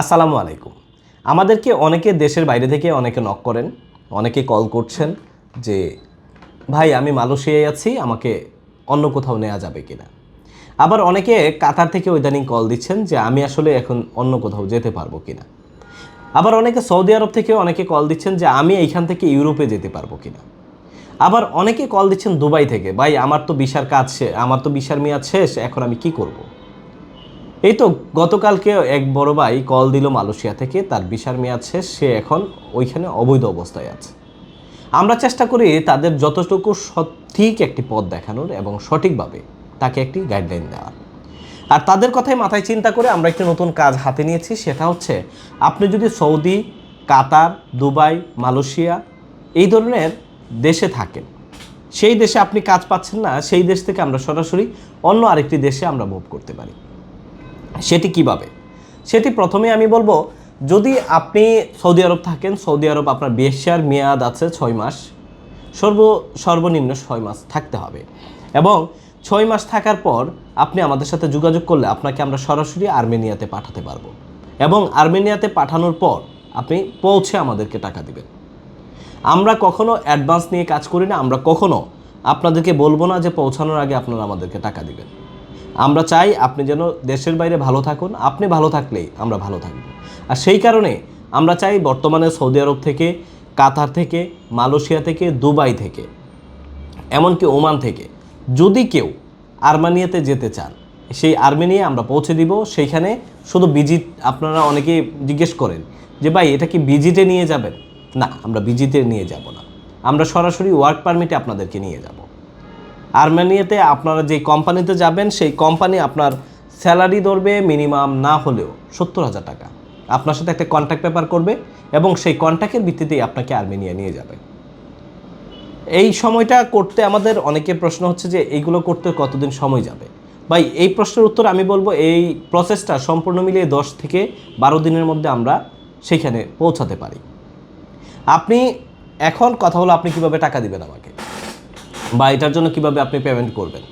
আসসালামু আলাইকুম। আমাদেরকে অনেকে দেশের বাইরে থেকে অনেকে নক করেন, অনেকে কল করছেন যে, ভাই, আমি মালয়েশিয়ায় আছি, আমাকে অন্য কোথাও নেওয়া যাবে কিনা? আবার অনেকে কাতার থেকে ইদানিং কল দিচ্ছেন যে, আমি আসলে এখন অন্য কোথাও যেতে পারব কিনা? আবার অনেকে সৌদি আরব থেকে অনেকে কল দিচ্ছেন যে, আমি এইখান থেকে ইউরোপে যেতে পারব কিনা? আবার অনেকে কল দিচ্ছেন দুবাই থেকে, ভাই, আমার তো বিশার কাজ আমার তো বিশার মেয়াদ শেষ, এখন আমি কি করব। এই তো গতকালকে এক বড় ভাই কল দিল মালয়েশিয়া থেকে, তার বিশার মেয়াদ শেষ, সে এখন ওইখানে অবৈধ অবস্থায় আছে। আমরা চেষ্টা করি তাদের যতটুকু সঠিক একটি পথ দেখানোর এবং সঠিকভাবে তাকে একটি গাইডলাইন দেওয়ার। আর তাদের কথাই মাথায় চিন্তা করে আমরা একটি নতুন কাজ হাতে নিয়েছি, সেটা হচ্ছে আপনি যদি সৌদি, কাতার, দুবাই, মালয়েশিয়া এই ধরনের দেশে থাকেন, সেই দেশে আপনি কাজ পাচ্ছেন না, সেই দেশ থেকে আমরা সরাসরি অন্য আরেকটি দেশে আমরা মুভ করতে পারি। সেটি কীভাবে? সেটি প্রথমে আমি বলব, যদি আপনি সৌদি আরব থাকেন, সৌদি আরব আপনার বেশার মেয়াদ আছে ছয় মাস, সর্ব, সর্বনিম্ন ছয় মাস থাকতে হবে। এবং ছয় মাস থাকার পর আপনি আমাদের সাথে যোগাযোগ করলে আপনাকে আমরা সরাসরি আর্মেনিয়াতে পাঠাতে পারব। এবং আর্মেনিয়াতে পাঠানোর পর আপনি পৌঁছে আমাদেরকে টাকা দিবেন। আমরা কখনো অ্যাডভান্স নিয়ে কাজ করি না, আমরা কখনো আপনাদেরকে বলব না যে পৌঁছানোর আগে আপনারা আমাদেরকে টাকা দিবেন। আমরা চাই আপনি যেন দেশের বাইরে ভালো থাকুন, আপনি ভালো থাকলেই আমরা ভালো থাকব। আর সেই কারণে আমরা চাই বর্তমানে সৌদি আরব থেকে, কাতার থেকে, মালয়েশিয়া থেকে, দুবাই থেকে, এমনকি ওমান থেকে, যদি কেউ আর্মানিয়াতে যেতে চান, সেই আর্মেনিয়া আমরা পৌঁছে দিব। সেইখানে শুধু ভিজিট আপনারা অনেকে জিজ্ঞেস করেন যে, ভাই, এটা কি ভিজিটে নিয়ে যাবেন? না, আমরা ভিজিটে নিয়ে যাব না। আমরা সরাসরি ওয়ার্ক পারমিটে আপনাদেরকে নিয়ে যাব। আর্মেনিয়াতে আপনারা যে কোম্পানিতে যাবেন, সেই কোম্পানি আপনার স্যালারি ধরবে মিনিমাম না হলেও সত্তর হাজার টাকা। আপনার সাথে একটা কন্ট্যাক্ট পেপার করবে এবং সেই কন্ট্যাক্টের ভিত্তিতেই আপনাকে আর্মেনিয়া নিয়ে যাবে। এই সময়টা করতে আমাদের অনেকের প্রশ্ন হচ্ছে যে এইগুলো করতে কতদিন সময় যাবে? ভাই, এই প্রশ্নের উত্তর আমি বলব, এই প্রসেসটা সম্পূর্ণ মিলিয়ে দশ থেকে বারো দিনের মধ্যে আমরা সেইখানে পৌঁছাতে পারি। আপনি এখন কথা হলো আপনি কীভাবে টাকা দিবেন আমাকে? বা এটার জন্য কীভাবে আপনি পেমেন্ট করবেন?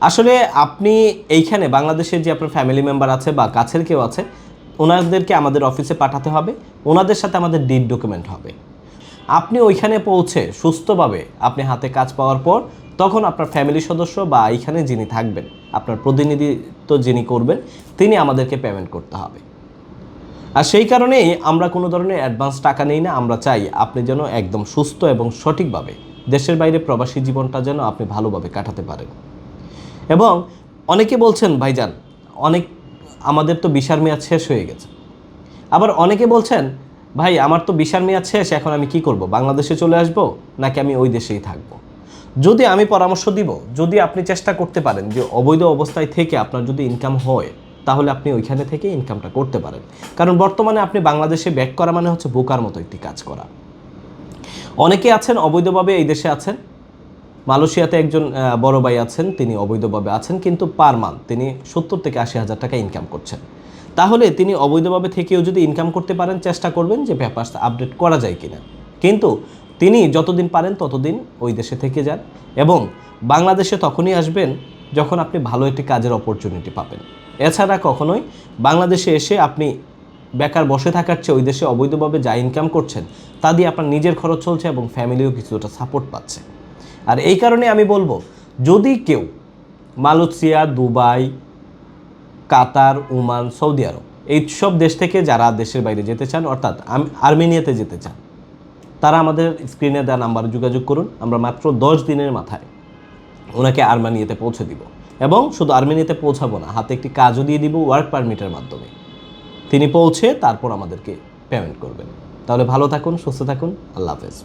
আসলে আপনি এইখানে বাংলাদেশের যে আপনার ফ্যামিলি মেম্বার আছে বা কাছের কেউ আছে, ওনাদেরকে আমাদের অফিসে পাঠাতে হবে। ওনাদের সাথে আমাদের ডিড ডকুমেন্ট হবে। আপনি ওইখানে পৌঁছে সুস্থভাবে আপনি হাতে কাজ পাওয়ার পর, তখন আপনার ফ্যামিলি সদস্য বা এইখানে যিনি থাকবেন, আপনার প্রতিনিধিত্ব যিনি করবেন, তিনি আমাদেরকে পেমেন্ট করতে হবে। আর সেই কারণেই আমরা কোনো ধরনের অ্যাডভান্স টাকা নেই না, আমরা চাই আপনি যেন একদম সুস্থ এবং সঠিকভাবে দেশের বাইরে প্রবাসী জীবনটা যেন আপনি ভালোভাবে কাটাতে পারেন। এবং অনেকে বলছেন, ভাইজান, অনেক, আমাদের তো বিশার মেয়াদ শেষ হয়ে গেছে। আবার অনেকে বলছেন, ভাই, আমার তো বিশার মেয়াদ শেষ, এখন আমি কি করব? বাংলাদেশে চলে আসব নাকি আমি ওই দেশেই থাকব? যদি আমি পরামর্শ দিব, যদি আপনি চেষ্টা করতে পারেন যে অবৈধ অবস্থায় থেকে আপনার যদি ইনকাম হয়, তাহলে আপনি ওইখানে থেকে ইনকামটা করতে পারেন। কারণ বর্তমানে আপনি বাংলাদেশে ব্যাক করা মানে হচ্ছে বোকার মতো একটি কাজ করা। অনেকে আছেন, অবৈধভাবে এই দেশে আছেন। মালয়েশিয়াতে একজন বড় ভাই আছেন, তিনি অবৈধভাবে আছেন, কিন্তু পার মান্থ তিনি সত্তর থেকে আশি হাজার টাকা ইনকাম করছেন। তাহলে তিনি অবৈধভাবে থেকেও যদি ইনকাম করতে পারেন, চেষ্টা করবেন যে পেপারস আপডেট করা যায় কিনা। কিন্তু তিনি যতদিন পারেন, ততদিন ওই দেশে থেকে যান এবং বাংলাদেশে তখনই আসবেন যখন আপনি ভালো একটি কাজের অপরচুনিটি পাবেন। এছাড়া কখনোই বাংলাদেশে এসে আপনি বেকার বসে থাকার চেয়ে ওই দেশে অবৈধভাবে যা ইনকাম করছেন, তা দিয়ে আপনার নিজের খরচ চলছে এবং ফ্যামিলিও কিছুটা সাপোর্ট পাচ্ছে। আর এই কারণে আমি বলব, যদি কেউ Malaysia, Dubai, Qatar, Oman, Saudi Arab এই সব দেশ থেকে যারা দেশের বাইরে যেতে চান, অর্থাৎ আর্মেনিয়াতে যেতে চান, তারা আমাদের স্ক্রিনে দেওয়া নাম্বারে যোগাযোগ করুন, আমরা মাত্র দশ দিনের মাথায় ওনাকে আর্মেনিয়াতে পৌঁছে দিব। এবং শুধু আর্মেনিয়াতে পৌঁছাবো না, হাতে একটি কাজও দিয়ে দিব ওয়ার্ক পারমিটের মাধ্যমে। তিনি পৌঁছে তারপর আমাদেরকে পেমেন্ট করবেন। তাহলে ভালো থাকুন সুস্থ থাকুন আল্লাহ হাফেজ।